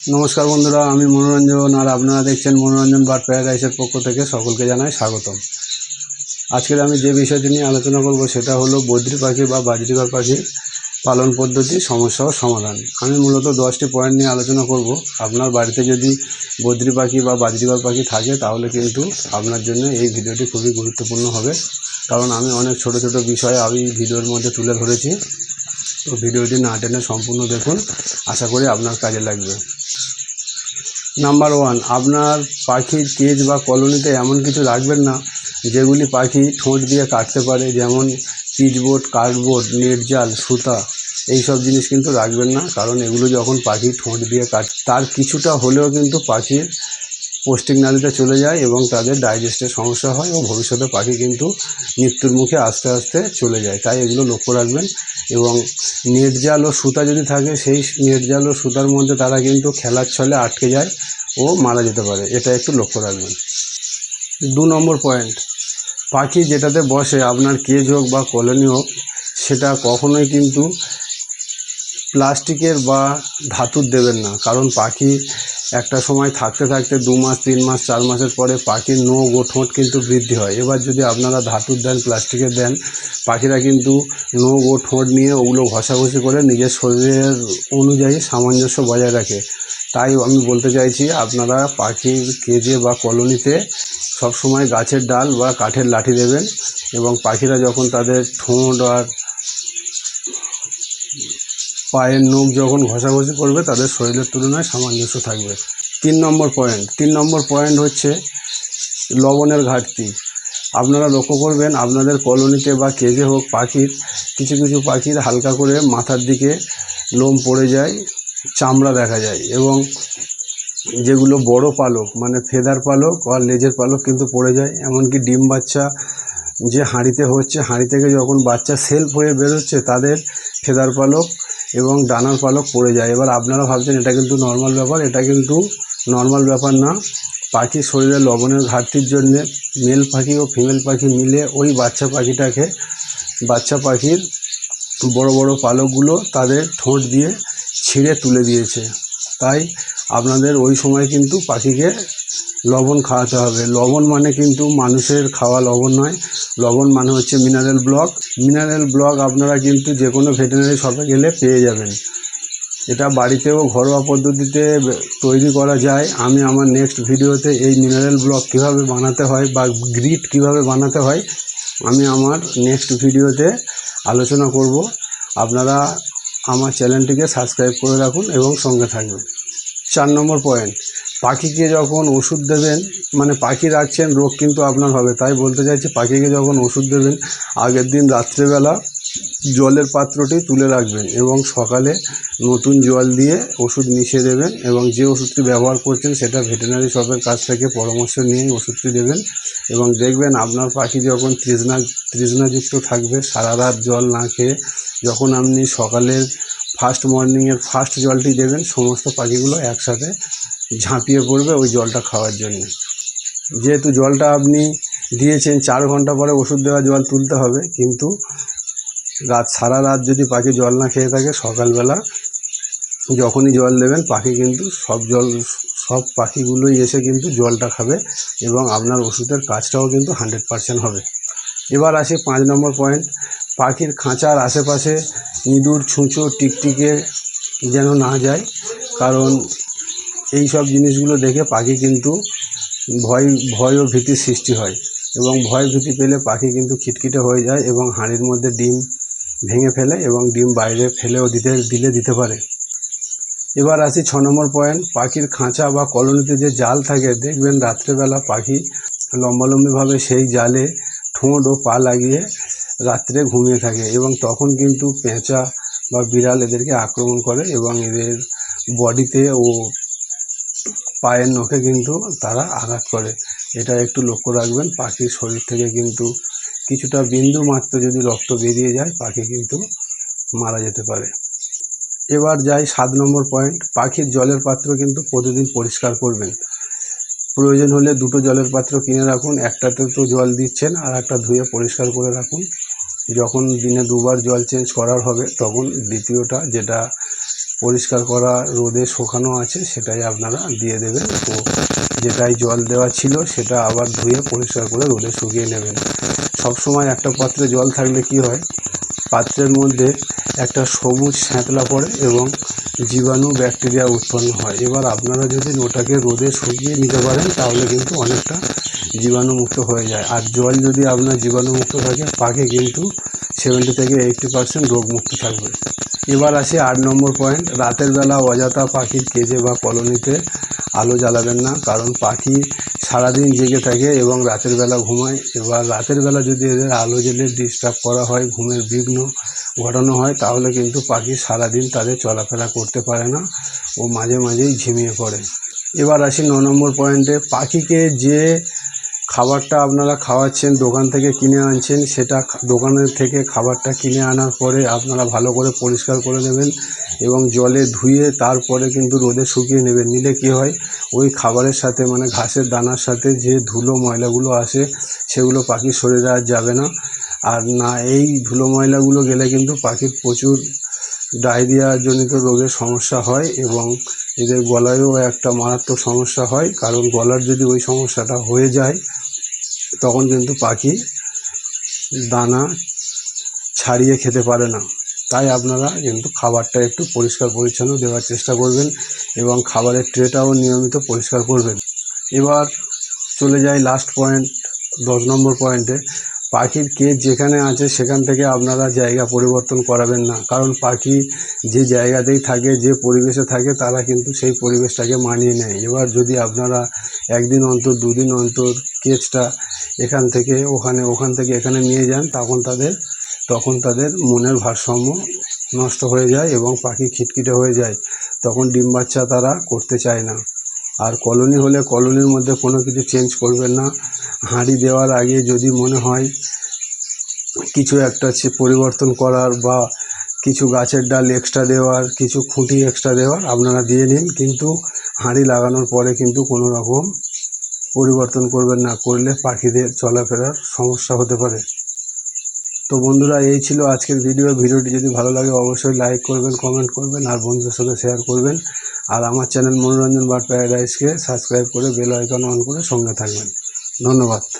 নমস্কার বন্ধুরা, আমি মনোরঞ্জন আর আপনারা দেখছেন মনোরঞ্জন বার প্যারাডাইসের পক্ষ থেকে সকলকে জানাই স্বাগতম। আজকের আমি যে বিষয়টি নিয়ে আলোচনা করব সেটা হলো বদ্রি পাখি বা বাজরিঘর পাখির পালন পদ্ধতি, সমস্যা ও সমাধান। আমি মূলত দশটি পয়েন্ট নিয়ে আলোচনা করব। আপনার বাড়িতে যদি বদ্রি পাখি বা বাজরিঘর পাখি থাকে, তাহলে কিন্তু আপনার জন্য এই ভিডিওটি খুবই গুরুত্বপূর্ণ হবে। কারণ আমি অনেক ছোট ছোট বিষয় আমি ভিডিওর মধ্যে তুলে ধরেছি। তো ভিডিওটি না টেনে সম্পূর্ণ দেখুন। আশা করি আপনার কাজে লাগবে। নাম্বার ওয়ান আপনার পাখির কেজ বা কলোনিতে এমন কিছু রাখবেন না, যেগুলি পাখি ঠোঁট দিয়ে কাটতে পারে, যেমন পিচবোর্ড কার্ডবোর্ড, নেট জাল, সুতা এই সব জিনিস কিন্তু রাখবেন না, কারণ এগুলো যখন পাখি ঠোঁট দিয়ে কাট তার কিছুটা হলেও কিন্তু পাখির পোস্টিং নালিতে চলে যায় এবং তাদের ডাইজেস্টের সমস্যা হয় ও ভবিষ্যতে পাখি কিন্তু মৃত্যুর মুখে আস্তে আস্তে চলে যায়। তাই এগুলো লক্ষ্য রাখবেন এবং নেট জাল ও সুতা যদি থাকে, সেই নেট জাল ও সুতার মধ্যে তারা কিন্তু খেলার ছলে আটকে যায় ও মারা যেতে পারে। এটা একটু লক্ষ্য রাখবেন। দু নম্বর পয়েন্ট পাখি যেটাতে বসে, আপনার কেজ হোক বা কলোনি হোক, সেটা কখনোই কিন্তু প্লাস্টিকের বা ধাতুর দেবেন না। কারণ পাখি একটা সময় থাকতে থাকতে দু মাস, তিন মাস, চার মাসের পরে পাখির নোখ ও ঠোঁট কিন্তু বৃদ্ধি হয়। এবার যদি আপনারা ধাতুর দেন প্লাস্টিকের দেন, পাখিরা কিন্তু নোখ ও ঠোঁট নিয়ে ওগুলো ঘষাঘষি করে নিজের শরীরের অনুযায়ী সামঞ্জস্য বজায় রাখে। তাই আমি বলতে চাইছি, আপনারা পাখির কেজে বা কলোনিতে সবসময় গাছের ডাল বা কাঠের লাঠি দেবেন এবং পাখিরা যখন তাদের ঠোঁট আর পায়ের নখ যখন ঘষাঘষি করবে, তাদের শরীরের তুলনায় সামঞ্জস্য থাকবে। তিন নম্বর পয়েন্ট। তিন নম্বর পয়েন্ট হচ্ছে লবণের ঘাটতি। আপনারা লক্ষ্য করবেন, আপনাদের কলোনিতে বা কেজে হোক পাখির, কিছু কিছু পাখির হালকা করে মাথার দিকে লোম পড়ে যায়, চামড়া দেখা যায় এবং যেগুলো বড় পালক মানে ফেদার পালক আর লেজের পালক কিন্তু পড়ে যায়। এমনকি ডিম বাচ্চা যে হাঁড়িতে হচ্ছে, হাঁড়ি থেকে যখন বাচ্চা সেলফ হয়ে বেরোচ্ছে, তাদের ফেদার পালক এবং ডানার পালক পড়ে যায়। এবার আপনারা ভাবছেন এটা কিন্তু নর্মাল ব্যাপার, এটা কিন্তু নর্মাল ব্যাপার না। পাখির শরীরে লবণের ঘাটতির জন্য মেল পাখি ও ফিমেল পাখি মিলে ওই বাচ্চা পাখিটাকে, বাচ্চা পাখির বড় বড় পালকগুলো তাদের ঠোঁট দিয়ে ছিঁড়ে তুলে দিয়েছে। তাই আপনাদের ওই সময় কিন্তু পাখিকে লবণ খাওয়াতে হবে। লবণ মানে কিন্তু মানুষের খাওয়া লবণ নয়। লবণ মানে হচ্ছে মিনারেল ব্লক মিনারেল ব্লক আপনারা কিন্তু যে কোনো ভেটেরিনারি শপে গেলে পেয়ে যাবেন। এটা বাড়িতেও ঘরোয়া পদ্ধতিতে তৈরি করা যায়। আমি আমার নেক্সট ভিডিওতে এই মিনারেল ব্লক কীভাবে বানাতে হয় বা গ্রিট কীভাবে বানাতে হয়, আমি আমার নেক্সট ভিডিওতে আলোচনা করব। আপনারা আমার চ্যানেলটিকে সাবস্ক্রাইব করে রাখুন এবং সঙ্গে থাকবেন। চার নম্বর পয়েন্ট পাখিকে যখন ওষুধ দেবেন মানে পাখি রাখছেন, রোগ কিন্তু আপনার হবে। তাই বলতে চাইছি পাখিকে যখন ওষুধ দেবেন, আগের দিন রাত্রেবেলা জলের পাত্রটি তুলে রাখবেন এবং সকালে নতুন জল দিয়ে ওষুধ মিশিয়ে দেবেন এবং যে ওষুধটি ব্যবহার করছেন, সেটা ভেটেরিনারি শপের কাছ থেকে পরামর্শ নিয়েই ওষুধটি দেবেন এবং দেখবেন আপনার পাখি যখন তৃষ্ণা, তৃষ্ণাযুক্ত থাকবে, সারা রাত জল না খেয়ে, যখন আপনি সকালের ফার্স্ট মর্নিংয়ের ফার্স্ট জলটি দেবেন, সমস্ত পাখিগুলো একসাথে ঝাঁপিয়ে পড়বে ওই জলটা খাওয়ার জন্য। যেহেতু জলটা আপনি দিয়েছেন, চার ঘণ্টা পরে ওষুধ দেওয়া জল তুলতে হবে, কিন্তু রাত, সারা রাত যদি পাখি জল না খেয়ে থাকে, সকালবেলা যখনই জল দেবেন, পাখি কিন্তু সব জল, সব পাখিগুলোই এসে কিন্তু জলটা খাবে এবং আপনার ওষুধের কাজটাও কিন্তু হান্ড্রেড পারসেন্ট হবে। এবার আসি পাঁচ নম্বর পয়েন্ট। পাখির খাঁচার আশেপাশে ইঁদুর, ছুঁচো, টিকটিকে যেন না যায়, কারণ এই সব জিনিসগুলো দেখে পাখি কিন্তু ভয় ভয় ও ভীতির সৃষ্টি হয় এবং ভয়, ভীতি পেলে পাখি কিন্তু খিটখিটে হয়ে যায় এবং হাঁড়ির মধ্যে ডিম ভেঙে ফেলে এবং ডিম বাইরে ফেলেও দিতে, দিলে দিতে পারে। এবার আসি ছ নম্বর পয়েন্ট, পাখির খাঁচা বা কলোনিতে যে জাল থাকে, দেখবেন রাত্রেবেলা পাখি লম্বালম্বিভাবে সেই জালে ঠোঁট ও পা লাগিয়ে রাত্রে ঘুমিয়ে থাকে এবং তখন কিন্তু পেঁচা বা বিড়াল এদেরকে আক্রমণ করে এবং এদের বডিতে ও পায়ের নখে কিন্তু তারা আঘাত করে। এটা একটু লক্ষ্য রাখবেন, পাখির শরীর থেকে কিন্তু কিছুটা বিন্দু মাত্র যদি রক্ত বেরিয়ে যায়, পাখি কিন্তু মারা যেতে পারে। এবার যাই সাত নম্বর পয়েন্ট পাখির জলের পাত্র কিন্তু প্রতিদিন পরিষ্কার করবেন। প্রয়োজন হলে দুটো জলের পাত্র কিনে রাখুন, একটাতে তো জল দিচ্ছেন আর একটা ধুয়ে পরিষ্কার করে রাখুন। যখন দিনে দুবার জল চেঞ্জ করার হবে, তখন দ্বিতীয়টা যেটা পরিষ্কার করা, রোদে শুকানো আছে, সেটাই আপনারা দিয়ে দেবেন। তো যেটাই জল দেওয়া ছিল, সেটা আবার ধুয়ে পরিষ্কার করে রোদে শুকিয়ে নেবেন। সব সময় একটা পাত্রে জল থাকলে কি হয়, পাত্রের মধ্যে একটা সবুজ শ্যাঁতলা পড়ে এবং জীবাণু ব্যাকটেরিয়া উৎপন্ন হয়। এবার আপনারা যদি ওটাকে রোদে শুকিয়ে নিতে পারেন, তাহলে কিন্তু অনেকটা জীবাণুমুক্ত হয়ে যায়। আর জল যদি আপনার জীবাণুমুক্ত থাকে পাখি কিন্তু সেভেন্টি থেকে এইটটি পার্সেন্ট রোগমুক্ত থাকবে। এবার আসি আট নম্বর পয়েন্ট রাতের বেলা অযথা পাখির কেজে বা কলোনিতে আলো জ্বালাবেন না, কারণ পাখি সারাদিন জেগে থাকে এবং রাতের বেলা ঘুমায়। এবার রাতের বেলা যদি এদের আলো জ্বেলে ডিস্টার্ব করা হয়, ঘুমের বিঘ্ন ঘটানো হয়, তাহলে কিন্তু পাখি সারাদিন তাদের চলাফেরা করতে পারে না ও মাঝে মাঝেই ঝিমিয়ে পড়ে। এবার আসি ন নম্বর পয়েন্টে পাখিকে যে খাবারটা আপনারা খাওয়াচ্ছেন, দোকান থেকে কিনে আনছেন, সেটা দোকানের থেকে খাবারটা কিনে আনার পরে আপনারা ভালো করে পরিষ্কার করে নেবেন এবং জলে ধুয়ে তারপরে কিন্তু রোদে শুকিয়ে নেবেন। নিলে কি হয়, ওই খাবারের সাথে মানে ঘাসের দানার সাথে যে ধুলো ময়লাগুলো আসে, সেগুলো পাখির শরীরে আর যাবে না। আর না, এই ধুলো ময়লাগুলো গেলে কিন্তু পাখির প্রচুর ডায়রিয়া জনিত রোগের সমস্যা হয় এবং এদের গলায়ও একটা মারাত্মক সমস্যা হয়। কারণ গলার যদি ওই সমস্যাটা হয়ে যায় তখন কিন্তু পাখি দানা ছাড়িয়ে খেতে পারে না। তাই আপনারা কিন্তু খাবারটা একটু পরিষ্কার পরিচ্ছন্ন দেওয়ার চেষ্টা করবেন এবং খাবারের ট্রেটাও নিয়মিত পরিষ্কার করবেন। এবার চলে যাই লাস্ট পয়েন্ট দশ নম্বর পয়েন্টে পাখির কেজ যেখানে আছে, সেখান থেকে আপনারা জায়গা পরিবর্তন করাবেন না। কারণ পাখি যে জায়গাতেই থাকে, যে পরিবেশে থাকে, তারা কিন্তু সেই পরিবেশটাকে মানিয়ে নেয়। এবার যদি আপনারা একদিন অন্তর, দুদিন অন্তর কেজটা এখান থেকে, ওখানে, ওখান থেকে এখানে নিয়ে যান, তখন তাদের তখন তাদের মনের ভারসাম্য নষ্ট হয়ে যায় এবং পাখি খিটখিটে হয়ে যায়। তখন ডিম বাচ্চা তারা করতে চায় না। আর কলোনি হলে কলোনির মধ্যে কোনো কিছু চেঞ্জ করবেন না। হাঁড়ি দেওয়ার আগে যদি মনে হয় কিছু একটা পরিবর্তন করার বা কিছু গাছের ডাল এক্সট্রা দেওয়ার, কিছু খুঁটি এক্সট্রা দেওয়ার আপনারা দিয়ে নিন, কিন্তু হাঁড়ি লাগানোর পরে কিন্তু কোনো রকম পরিবর্তন করবেন না, করলে পাখিদের চলাফেরার সমস্যা হতে পারে। তো বন্ধুরা, এই ছিল আজকের ভিডিও ভিডিওটি যদি ভালো লাগে অবশ্যই লাইক করবেন কমেন্ট করবেন আর বন্ধুদের সাথে শেয়ার করবেন। আর আমার চ্যানেল মনোরঞ্জন বার্ড প্যারাডাইসকে সাবস্ক্রাইব করে বেল আইকন অন করে সঙ্গে থাকবেন। ধন্যবাদ।